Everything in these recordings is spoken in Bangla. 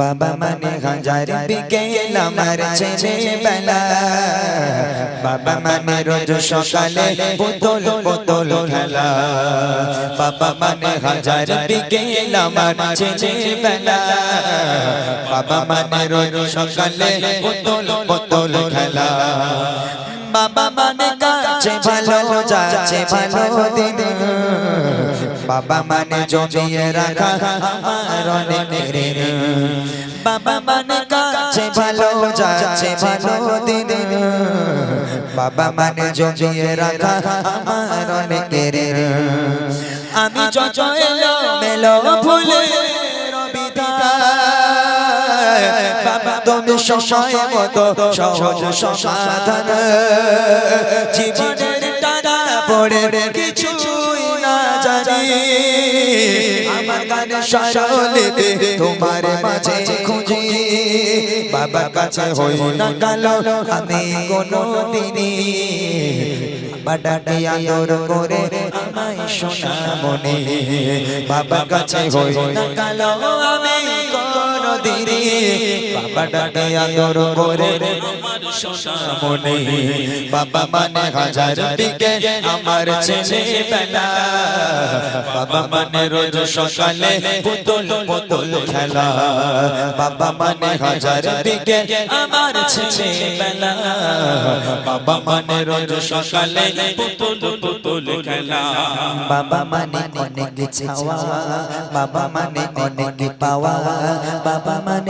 বাবা মানে হাজার বিকেল আমার ছেলে বেলা বাবা মানে রোজ সকালে পুতুল পুতুল খেলা। বাবা মানে হাজার বিকেল আমার ছেলে বেলা। বাবা মানে রোজ সকালে পুতুল পুতুল খেলা। বাবা মানে কাছে ভালো যাচ্ছে, ভালো দিন। বাবা মানে জমিয়ে রাখা আমার অনেক ঋণ। বাবা মানে কাছে ভালো যাচ্ছে, ভালো দিন বাবা মানে জমিয়ে রাখা আমার অনেক ঋণ। আমি যত এলো মেলো ভুলে তুমি সময় মতো সহজ সমাধান জীবনের টানা পড়ে কিছুই না জানি। আমার গানে সরলেতে তোমার মাঝে খুঁজি। বাবার কাছে হই না কালো আমি কোনো দিনই বাডাডে আদর করে আমায় শোনা মনে। বাবার কাছে হই না কালো আমি বাবা ডাকে আদর করে। আমার সোনা মনে বাবা মানে হাজার দিকে আমার ছেলে বেলা। বাবা মানে রোজ সকালে পুতুল পুতুল খেলা। বাবা মানে হাজার দিকে আমার ছেলে বেলা। বাবা মানে রোজ সকালে পুতুল পুতুল খেলা। বাবা মানে অনেক ছাওয়া বাবা মানে অনেক পাওয়া। বাবা মানে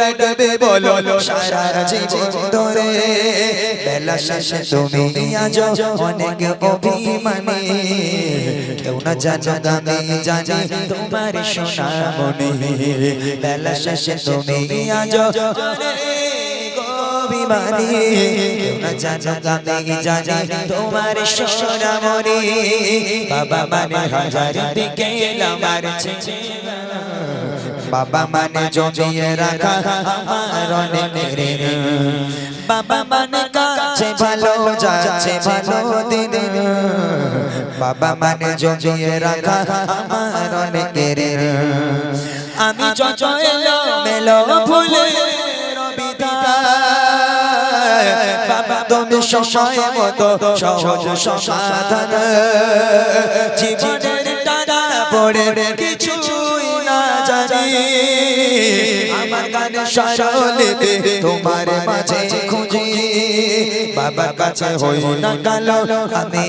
ডাকবে বলো সারা জীবন ধরে বেলা শেষে তুমি আজ অনেক অভিমানী কেউ না জানো আমি জানি তোমার সোনা মনে বেলা শেষে তুমি আজ অভিমানী কেউ না জানো আমি জানি তোমার সোনা মনে বাবা মানে হাজার দিকে আমার ছেলে বাবা মানে জমিয়ে রাখা, আমার অনেক ঋণ। বাবা মানে কাছে ভালো যাচ্ছে ভালো দিন বাবা মানে জমিয়ে রাখা, আমার অনেক ঋণ। আমি যত মেলো বাবা তুমি সময় মতো সহজ সমাধান জীবনের টানা পড়ে কিছুই না জানি তোমার মাঝে খুঁজি। বাবার কাছে হই না কালো আমি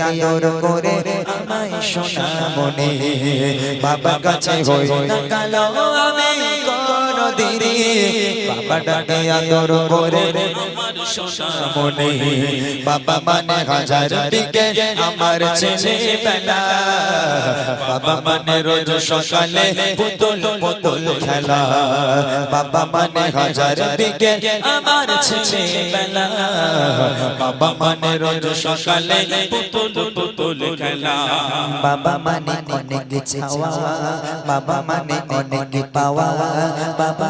আদর করে আমায় মনে। বাবার কাছে হই না কালো আমি দিনই বাবা ডাকে আদর করে। আমার মনে বাবা মানে হাজার দিকে আমার ছেলে বেলা। বাবা মানে রোজ সকালে পুতুল পুতুল খেলা। বাবা মানে হাজার দিকে আমার ছেলে বেলা। বাবা মানে রোজ সকালে পুতুল পুতুল খেলা। বাবা মানে অনেক ছাওয়া বাবা মানে অনেক পাওয়া। বাবা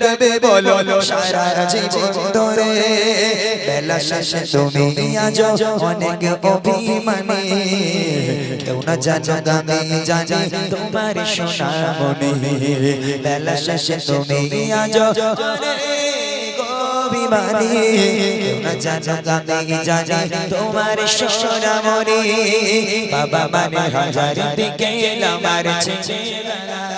মা বলে সারা জীবন ধরে। বেলা শেষে তুমি আজ অনেক অভিমানী। কেউ না জানো আমি জানি তোমার সোনা মনে বেলা শেষে তুমি আজ অভিমানী। কেউ না বাবা মানে হাজার দিকে আমার ছেলেবেলা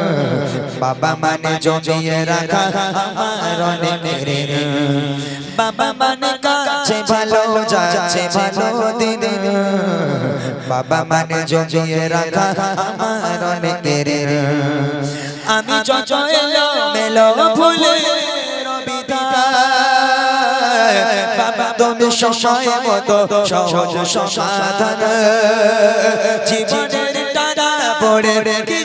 বাবা মানে জমিয়ে রাখা। আমার অনেক ঋণ বাবা মানে কাছে ভালো যাচ্ছে ভালো দিন। বাবা মানে জমিয়ে রাখা আমার অনেক ঋণ আমি যত এলো মেলো ভুলে তুমি সময় মতো সহজ সমাধান। জীবনের টানা পড়ে জানি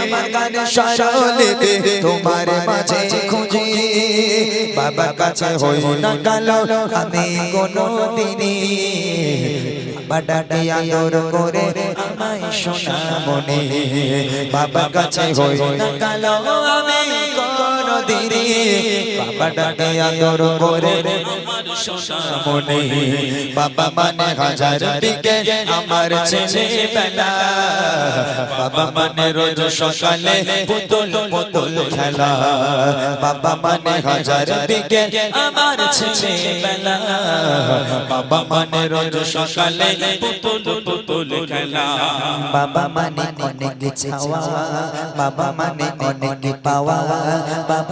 আমার গানে সরলেতে তোমার মাঝে খুঁজি। বাবার কাছে হই না কালো আমি কোনো দিনে বাডাডি আদর করে আমায় শোনা মনে বাবার কাছে হই না কালো আমি দিনই বাবা ডাকে আদর করে মনে, বাবা মানে হাজার দিকে আমার ছেলে বেলা। বাবা মানে রোজ সকালে পুতুল পুতুল খেলা। বাবা মানে হাজার দিকে আমার ছেলে বেলা। বাবা মানে রোজ সকালে পুতুল পুতুল খেলা। বাবা মানে অনেক ছাওয়া বাবা মানে অনেক পাওয়া। বাবা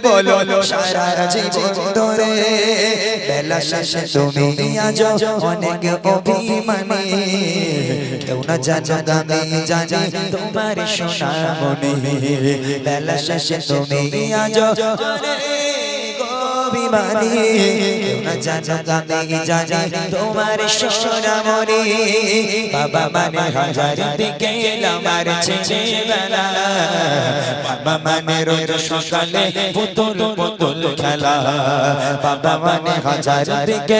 সারা জীবন ধরে। বেলা শেষে তুমি আজ অনেক অভিমানী। কেউ না জানো আমি জানি তোমার সোনা মনে বেলা শেষে তুমি আজ অনেক অভিমানী না জানো তোমার সোনা মনে বাবা মানে হাজার দিকে আমার ছেলেবেলা। বাবা মানে রোজ সকালে পুতুল খেলা। বাবা মানে হাজার দিকে